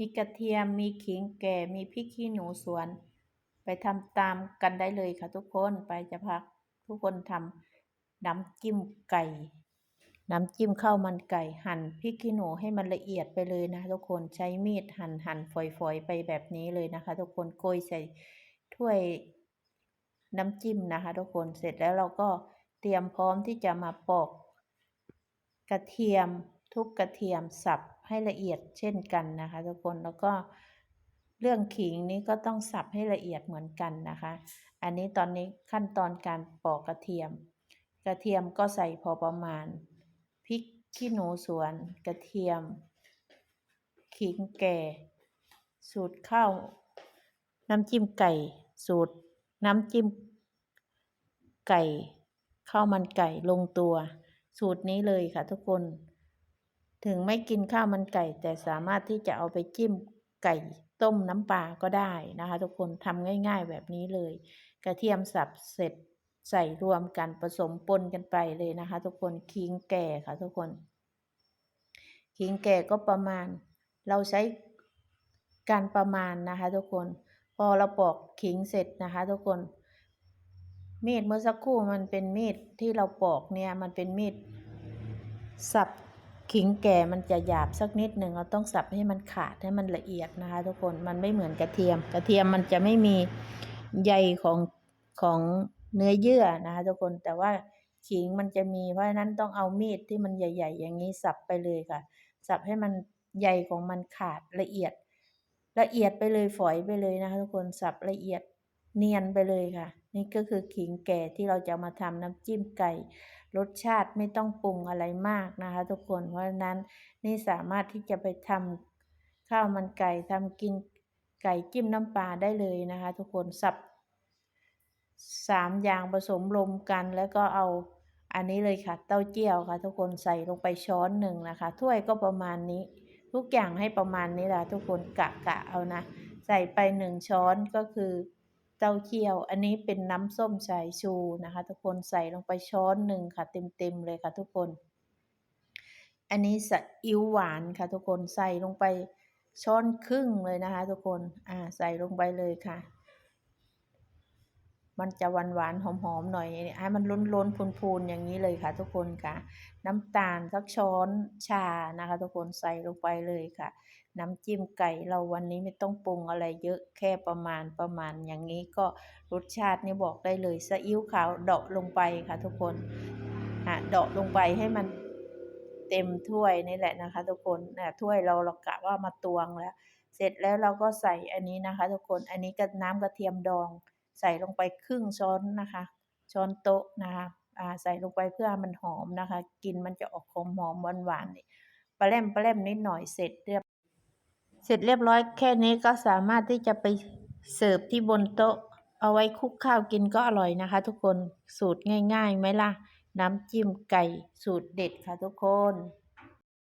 มีกระเทียม มีขิงแก่ มีพริกขี้หนูสวน ไปทำตามกันได้เลยค่ะทุกคน ไปจะพักทุกคนทำน้ำจิ้มไก่ น้ำจิ้มข้าวมันไก่ หั่นพริกขี้หนูให้มันละเอียดไปเลยนะทุกคน ใช้มีดหั่นหั่นฝอยๆ ไปแบบนี้เลยนะคะ ทุกคน โกยใส่ถ้วยน้ำจิ้มนะคะ ทุกคน เสร็จแล้วเราก็เตรียมพร้อมที่จะมาปอกกระเทียมทุบกระเทียมสับ ให้ละเอียดเช่นกันนะคะ ทุกคนแล้วก็เรื่องขิงนี้ก็ต้องสับให้ละเอียดเหมือนกันนะคะ อันนี้ตอนนี้ขั้นตอนการปอกกระเทียม กระเทียมก็ใส่พอประมาณพริกขี้หนูสวนกระเทียม ขิงแก่ สูตรข้าวน้ำจิ้มไก่ สูตรน้ำจิ้มไก่ข้าวมันไก่ลงตัว สูตรนี้เลยค่ะทุกคน ถึงไม่กินข้าวมันไก่ แต่สามารถที่จะเอาไปจิ้มไก่ต้มน้ำปลาก็ได้นะคะ ทุกคนทำง่ายๆแบบนี้เลย กระเทียมสับเสร็จใส่รวมกันผสมปนกันไปเลยนะคะ ทุกคนขิงแก่ค่ะทุกคนขิงแก่ก็ประมาณ เราใช้การประมาณนะคะ ทุกคน พอเราปอกขิงเสร็จนะคะ ทุกคนมีดเมื่อสักครู่มันเป็นมีดที่เราปอกเนี่ยมันเป็นมีดสับ ขิงแก่มันจะหยาบสักนิดหนึ่งเราต้องสับให้มันขาดให้มันละเอียดนะคะ ทุกคนมันไม่เหมือนกระเทียม กระเทียมมันจะไม่มีใยของของเนื้อเยื่อนะคะทุกคนแต่ว่าขิงมันจะมีเพราะฉะนั้นต้องเอามีดที่มันใหญ่ ๆ อย่างนี้สับไปเลยค่ะ สับให้มันใยของมันขาดละเอียด ละเอียดไปเลยฝอยไปเลยนะคะ ทุกคนสับละเอียดเนียนไปเลยค่ะ นี่ก็คือขิงแก่ที่เราจะมาทำน้ำจิ้มไก่ รสชาติไม่ต้องปรุงอะไรมากนะคะ ทุกคนเพราะฉะนั้นนี่สามารถที่จะไปทำข้าวมันไก่ทำกินไก่จิ้มน้ำปลาได้เลยนะคะ ทุกคนสับสามอย่างผสมรวมกันแล้วก็เอาอันนี้เลยค่ะ เต้าเจี้ยวค่ะ ทุกคนใส่ลงไปช้อนหนึ่งนะคะ ถ้วยก็ประมาณนี้ ทุกอย่างให้ประมาณนี้แหละทุกคนกะกะเอานะ ใส่ไปหนึ่งช้อนก็คือ เต้าเจี้ยว อันนี้เป็นน้ำส้มสายชูนะคะ ทุกคนใส่ลงไปช้อนหนึ่งค่ะ เต็มๆเลยค่ะทุกคน อันนี้สอิ๊วหวานค่ะ ทุกคนใส่ลงไปช้อนครึ่งเลยนะคะ ทุกคน อ่า ใส่ลงไปเลยค่ะ มันจะหวานหวานหอมหอมหน่อยให้มันล้นล้นพูนพูนอย่างนี้เลยค่ะทุกคนค่ะ น้ำตาลสักช้อนชานะคะ ทุกคนใส่ลงไปเลยค่ะ น้ำจิ้มไก่เราวันนี้ไม่ต้องปรุงอะไรเยอะแค่ประมาณประมาณอย่างนี้ก็รสชาตินี่บอกได้เลยซีอิ๊วขาวเดาะลงไปค่ะ ทุกคนอะเดาะลงไปให้มันเต็มถ้วยนี่แหละนะคะ ทุกคนนะถ้วยเราเรากะว่ามาตวงแล้ว เสร็จแล้วเราก็ใส่อันนี้นะคะ ทุกคนอันนี้ก็น้ำกระเทียมดอง ใส่ลงไปครึ่งช้อนนะคะ ช้อนโต๊ะนะคะอ่าใส่ลงไปเพื่อมันหอมนะคะ กินมันจะออกหอมหอมหวานหวานนี่ปลาแรมปลาแรมนิดหน่อยเสร็จเรียบ เสร็จเรียบร้อยแค่นี้ก็สามารถที่จะไปเสิร์ฟที่บนโต๊ะ เอาไว้คุกข้าวกินก็อร่อยนะคะ ทุกคนสูตรง่ายๆไหมล่ะ น้ำจิ้มไก่สูตรเด็ดค่ะทุกคน